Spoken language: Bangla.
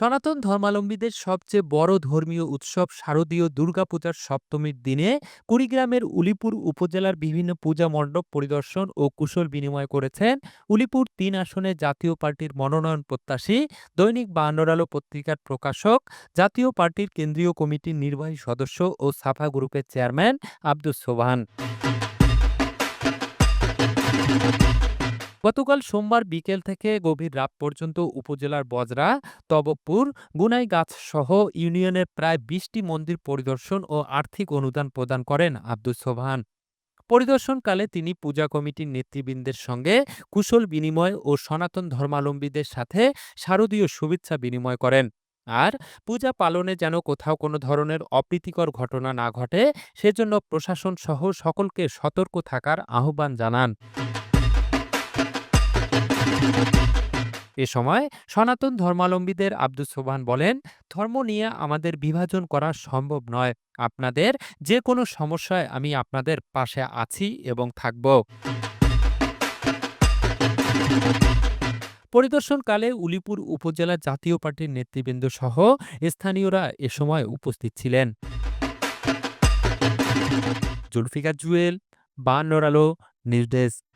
সনাতন ধর্মাবলম্বীদের সবচেয়ে বড় ধর্মীয় উৎসব শারদীয় দুর্গাপূজার সপ্তমীর দিনে কুড়িগ্রামের উলিপুর উপজেলার বিভিন্ন পূজা মণ্ডপ পরিদর্শন ও কুশল বিনিময় করেছেন উলিপুর তিন আসনে জাতীয় পার্টির মনোনয়ন প্রত্যাশী দৈনিক বায়ান্নর পত্রিকার প্রকাশক, জাতীয় পার্টির কেন্দ্রীয় কমিটির নির্বাহী সদস্য ও সাফা গ্রুপের চেয়ারম্যান আব্দুস সোবহান। গতকাল সোমবার বিকেল থেকে গভীর রাত পর্যন্ত উপজেলার বজরা তবকপুর গুনাইগাছ সহ ইউনিয়নের প্রায় বিশটি মন্দির পরিদর্শন ও আর্থিক অনুদান প্রদান করেন আব্দুস সোবহান। পরিদর্শনকালে তিনি পূজা কমিটির নেতৃবৃন্দের সঙ্গে কুশল বিনিময় ও সনাতন ধর্মালম্বীদের সাথে শারদীয় শুভেচ্ছা বিনিময় করেন। আর পূজা পালনে যেন কোথাও কোনো ধরনের অপ্রীতিকর ঘটনা না ঘটে, সেজন্য প্রশাসন সহ সকলকে সতর্ক থাকার আহ্বান জানান। এ সময় সনাতন ধর্মালম্বীদের আব্দুস সোবহান বলেন, ধর্ম নিয়ে আমাদের বিভাজন করা সম্ভব নয়। আপনাদের যে কোনো সমস্যায় আমি আপনাদের পাশে আছি এবং থাকব। পরিদর্শনকালে উলিপুর উপজেলা জাতীয় পার্টির নেতৃবৃন্দ সহ স্থানীয়রা এ সময় উপস্থিত ছিলেন। জুলফিকার জুয়েল বান্নর আলো নিউজ ডেস্ক।